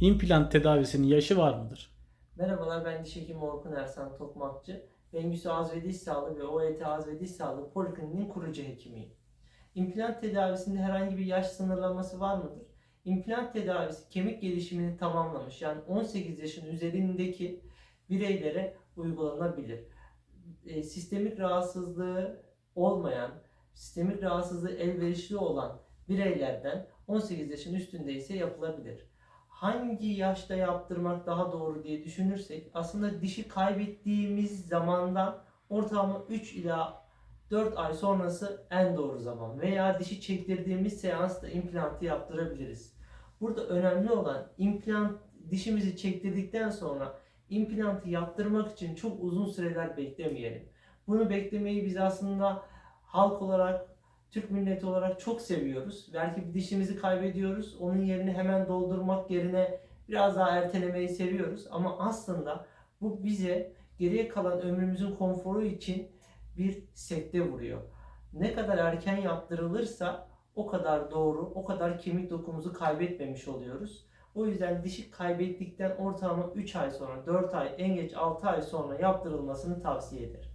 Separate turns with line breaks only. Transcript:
implant tedavisinin yaşı var mıdır?
Merhabalar ben diş hekimi Orkun Ersan Tokmakçı. Bengüsü Ağız ve Diş Sağlığı ve OET Ağız ve Diş Sağlığı Polikliniğinin kurucu hekimiyim. İmplant tedavisinde herhangi bir yaş sınırlaması var mıdır? İmplant tedavisi kemik gelişimini tamamlamış yani 18 yaşın üzerindeki bireylere uygulanabilir. E, sistemik rahatsızlığı olmayan, sistemik rahatsızlığı elverişli olan bireylerden 18 yaşın üstünde ise yapılabilir hangi yaşta yaptırmak daha doğru diye düşünürsek aslında dişi kaybettiğimiz zamandan ortalama 3 ila 4 ay sonrası en doğru zaman veya dişi çektirdiğimiz seansta implantı yaptırabiliriz. Burada önemli olan implant dişimizi çektirdikten sonra implantı yaptırmak için çok uzun süreler beklemeyelim. Bunu beklemeyi biz aslında halk olarak Türk milleti olarak çok seviyoruz. Belki bir dişimizi kaybediyoruz. Onun yerini hemen doldurmak yerine biraz daha ertelemeyi seviyoruz. Ama aslında bu bize geriye kalan ömrümüzün konforu için bir sekte vuruyor. Ne kadar erken yaptırılırsa o kadar doğru, o kadar kemik dokumuzu kaybetmemiş oluyoruz. O yüzden dişi kaybettikten ortalama 3 ay sonra, 4 ay, en geç 6 ay sonra yaptırılmasını tavsiye ederim.